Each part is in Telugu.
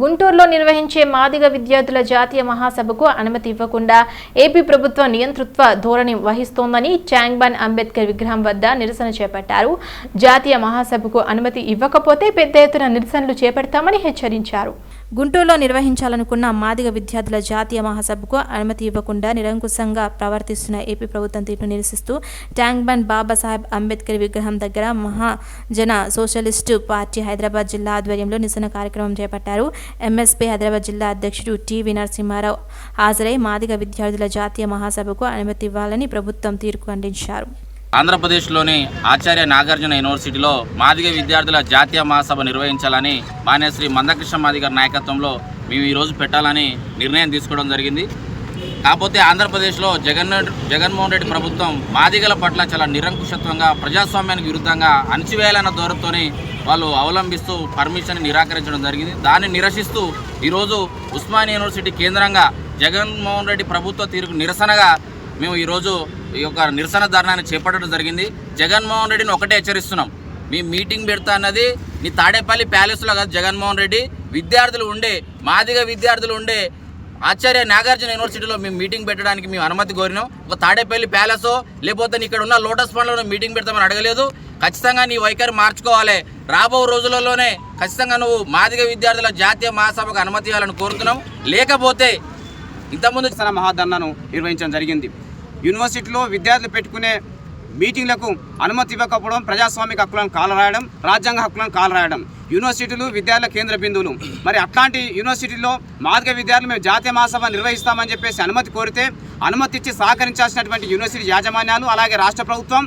గుంటూరులో నిర్వహించే మాదిగ విద్యార్థుల జాతీయ మహాసభకు అనుమతి ఇవ్వకుండా ఏపీ ప్రభుత్వం నియంతృత్వ ధోరణి వహిస్తోందని చాంగ్బాన్ అంబేద్కర్ విగ్రహం వద్ద నిరసన చేపట్టారు. జాతీయ మహాసభకు అనుమతి ఇవ్వకపోతే పెద్ద ఎత్తున నిరసనలు చేపడతామని హెచ్చరించారు. గుంటూరులో నిర్వహించాలనుకున్న మాదిగ విద్యార్థుల జాతీయ మహాసభకు అనుమతి ఇవ్వకుండా నిరంకుశంగా ప్రవర్తిస్తున్న ఏపీ ప్రభుత్వం తీరును నిరసిస్తూ ట్యాంక్బన్ బాబాసాహెబ్ అంబేద్కర్ విగ్రహం దగ్గర మహాజన సోషలిస్టు పార్టీ హైదరాబాద్ జిల్లా ఆధ్వర్యంలో నిరసన కార్యక్రమం చేపట్టారు. ఎంఎస్పీ హైదరాబాద్ జిల్లా అధ్యక్షుడు టివి నరసింహారావు హాజరై మాదిగ విద్యార్థుల జాతీయ మహాసభకు అనుమతి ఇవ్వాలని ప్రభుత్వం తీర్పు అందించారు. ఆంధ్రప్రదేశ్లోని ఆచార్య నాగార్జున యూనివర్సిటీలో మాదిగ విద్యార్థుల జాతీయ మహాసభ నిర్వహించాలని మాన్యశ్రీ మందకృష్ణ మాదిగర్ నాయకత్వంలో మేము ఈరోజు పెట్టాలని నిర్ణయం తీసుకోవడం జరిగింది. కాకపోతే ఆంధ్రప్రదేశ్లో జగన్ జగన్మోహన్ రెడ్డి ప్రభుత్వం మాదిగల పట్ల చాలా నిరంకుశత్వంగా ప్రజాస్వామ్యానికి విరుద్ధంగా అణచివేయాలన్న దూరంతోనే వాళ్ళు అవలంబిస్తూ పర్మిషన్ నిరాకరించడం జరిగింది. దాన్ని నిరసిస్తూ ఈరోజు ఉస్మాని యూనివర్సిటీ కేంద్రంగా జగన్మోహన్ రెడ్డి ప్రభుత్వ తీరుకు నిరసనగా మేము ఈరోజు ఈ యొక్క నిరసన ధర్నాన్ని చేపట్టడం జరిగింది. జగన్మోహన్ రెడ్డిని ఒకటే హెచ్చరిస్తున్నాం. మీ మీటింగ్ పెడతా అన్నది నీ తాడేపల్లి ప్యాలెస్లో కాదు జగన్మోహన్ రెడ్డి. విద్యార్థులు ఉండే మాదిగ విద్యార్థులు ఉండే ఆచార్య నాగార్జున యూనివర్సిటీలో మేము మీటింగ్ పెట్టడానికి మేము అనుమతి కోరినాం. ఒక తాడేపల్లి ప్యాలెసో లేకపోతే ఇక్కడ ఉన్న లోటస్ పండ్లో మీటింగ్ పెడతామని అడగలేదు. ఖచ్చితంగా నీ వైఖరి మార్చుకోవాలి. రాబో రోజులలోనే ఖచ్చితంగా నువ్వు మాదిగ విద్యార్థుల జాతీయ మహాసభకు అనుమతి ఇవ్వాలని కోరుతున్నాం. లేకపోతే ఇంతకుముందు నిరసన మహాధర్నాను నిర్వహించడం జరిగింది. యూనివర్సిటీలో విద్యార్థులు పెట్టుకునే మీటింగ్లకు అనుమతి ఇవ్వకపోవడం ప్రజాస్వామిక హక్కులను కాలరాయడం రాజ్యాంగ హక్కులను కాలరాయడం. యూనివర్సిటీలు విద్యార్థుల కేంద్ర బిందువులు. మరి అట్లాంటి యూనివర్సిటీలో మార్గ విద్యార్థులు మేము జాతీయ మహాసభ నిర్వహిస్తామని చెప్పేసి అనుమతి కోరితే అనుమతి ఇచ్చి సహకరించాల్సినటువంటి యూనివర్సిటీ యాజమాన్యాలు అలాగే రాష్ట్ర ప్రభుత్వం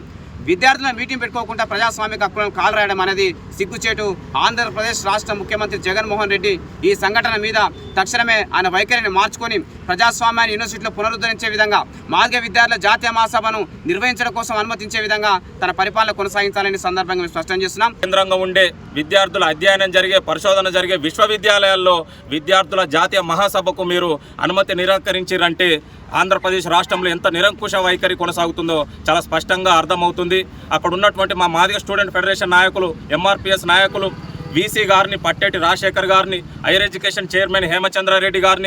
విద్యార్థుల మీటింగ్ పెట్టుకోకుండా ప్రజాస్వామిక హక్కులను కాలరాయడం అనేది సిగ్గుచేటు ఆంధ్రప్రదేశ్ రాష్ట్ర ముఖ్యమంత్రి జగన్మోహన్ రెడ్డి ఈ సంఘటన మీద తక్షణమే ఆయన వైఖరిని మార్చుకొని ప్రజాస్వామ్యాన్ని యూనివర్సిటీలో పునరుద్ధరించే విధంగా మార్గ విద్యార్థుల జాతీయ మహాసభను నిర్వహించడం కోసం అనుమతించే విధంగా తన పరిపాలన కొనసాగించాలని సందర్భంగా మేము స్పష్టం చేస్తున్నాం. కేంద్రంగా ఉండే విద్యార్థుల అధ్యయనం జరిగే పరిశోధన జరిగే విశ్వవిద్యాలయాల్లో విద్యార్థుల జాతీయ మహాసభకు మీరు అనుమతి నిరాకరించారంటే ఆంధ్రప్రదేశ్ రాష్ట్రంలో ఎంత నిరంకుశ వైఖరి కొనసాగుతుందో చాలా స్పష్టంగా అర్థమవుతుంది. అక్కడ ఉన్నటువంటి మా మాదిగ స్టూడెంట్ ఫెడరేషన్ నాయకులు ఎంఆర్పిఎస్ నాయకులు వీసీ గారిని పట్టేటి రాజశేఖర్ గారిని హైయర్ ఎడ్యుకేషన్ చైర్మన్ హేమచంద్రారెడ్డి గారిని